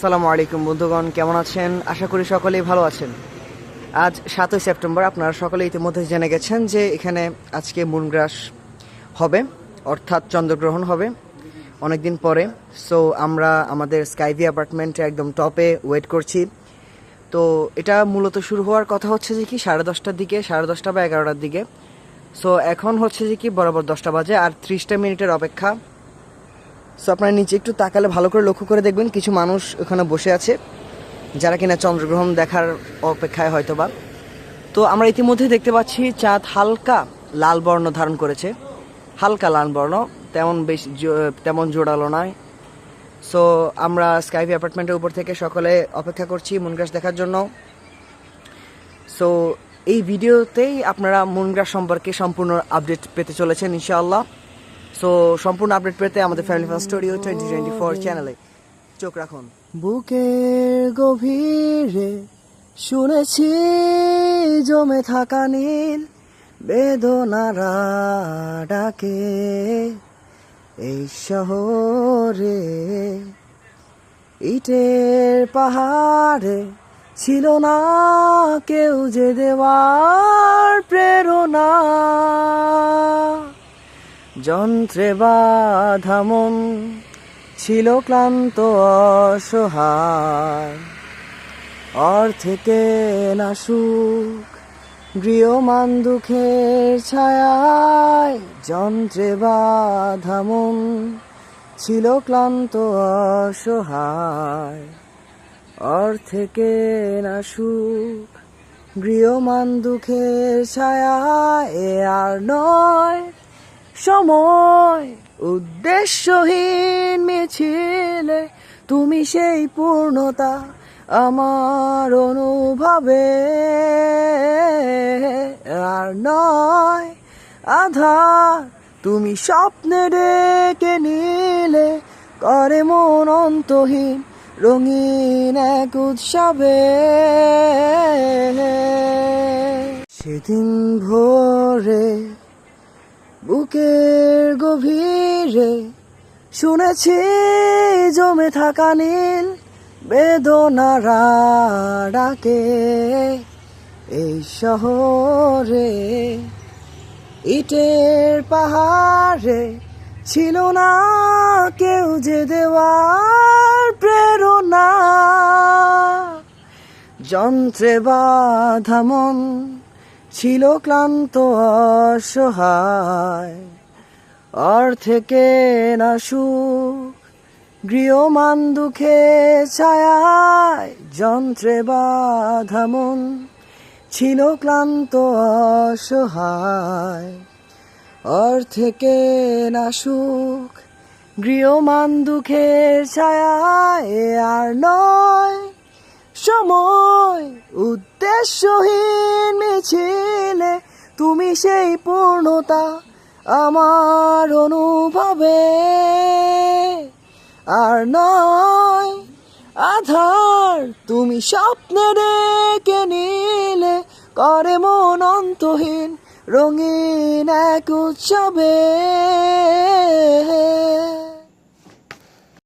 আসসালামু আলাইকুম বন্ধুগণ, কেমন আছেন? আশা করি সকলেই ভালো আছেন। আজ সাতই সেপ্টেম্বর, আপনারা সকলে ইতিমধ্যে জেনে গেছেন যে এখানে আজকে মুনগ্রাস হবে, অর্থাৎ চন্দ্রগ্রহণ হবে অনেকদিন পরে। সো আমরা আমাদের স্কাইভি অ্যাপার্টমেন্টে একদম টপে ওয়েট করছি। তো এটা মূলত শুরু হওয়ার কথা হচ্ছে যে কি, সাড়ে দশটার দিকে, সাড়ে দশটা বা এগারোটার দিকে। সো এখন হচ্ছে যে কি, বরাবর দশটা বাজে, আর ত্রিশটা মিনিটের অপেক্ষা। সো আপনারা নিচে একটু তাকালে ভালো করে লক্ষ্য করে দেখবেন কিছু মানুষ ওখানে বসে আছে, যারা কিনা চন্দ্রগ্রহণ দেখার অপেক্ষায় হয়তো বা তো আমরা ইতিমধ্যে দেখতে পাচ্ছি চাঁদ হালকা লাল বর্ণ ধারণ করেছে। হালকা লাল বর্ণ, তেমন বেশ তেমন জোরালো নয়। সো আমরা স্কাইভি অ্যাপার্টমেন্টের উপর থেকে সকলে অপেক্ষা করছি মুনগ্রাস দেখার জন্য। সো এই ভিডিওতেই আপনারা মুনগ্রাস সম্পর্কে সম্পূর্ণ আপডেট পেতে চলেছেন, ইনশাআল্লাহ। সো সম্পূর্ণ আপডেট পেতে আমাদের family first studio twenty twenty four চ্যানেলে চোখ রাখুন। বুকের গভীরে শুনেছি জমে থাকা নীল বেদনারা ডাকে এই শহরে। ইটের পাহাড়ে ছিল না কেউ যে দেওয়ার প্রেরণা। যন্ত্রে বাধা মন, ছিল ক্লান্ত অসহায়। অর্থেকে না সুখ, গৃহমান দুঃখের ছায়ায়। যন্ত্রে বাধা মন, ছিল ক্লান্ত অসহায়। অর্থেকে না সুখ, গৃহমান দুঃখের ছায়ায়, এ আর নয়। সময় উদ্দেশ্যহীন মিছিলে তুমি সেই পূর্ণতা আমার অনুভবে। আর নয় আধার, তুমি স্বপ্নে ডেকে নিলে করে মন অন্তহীন রঙিন এক উৎসবে। সেদিন ভোরে বুকের গভীরে শুনেছি জমে থাকা নীল বেদনারা ডাকে। এই শহরে ইটের পাহাড়ে ছিল না কেউ যে দেওয়ার প্রেরণা। যন্ত্রে বাধা মন ছিল ক্লান্ত, অসহায় অর্থেকে না সুখ, গৃহমান দুঃখে ছায়ায়, যন্ত্রে বাধা মন, ছিল ক্লান্ত, অসহায় অর্থেকে না সুখ, গৃহমান দুঃখের ছায়ায় আর নয়। সময় উদ্দেশ্যহীন মিছিলে তুমি সেই পূর্ণতা আমার অনুভবে। আর নয়, আধার তুমি স্বপ্নে ডেকে নিলে, করে মন অন্তহীন রঙিন এক উৎসবে।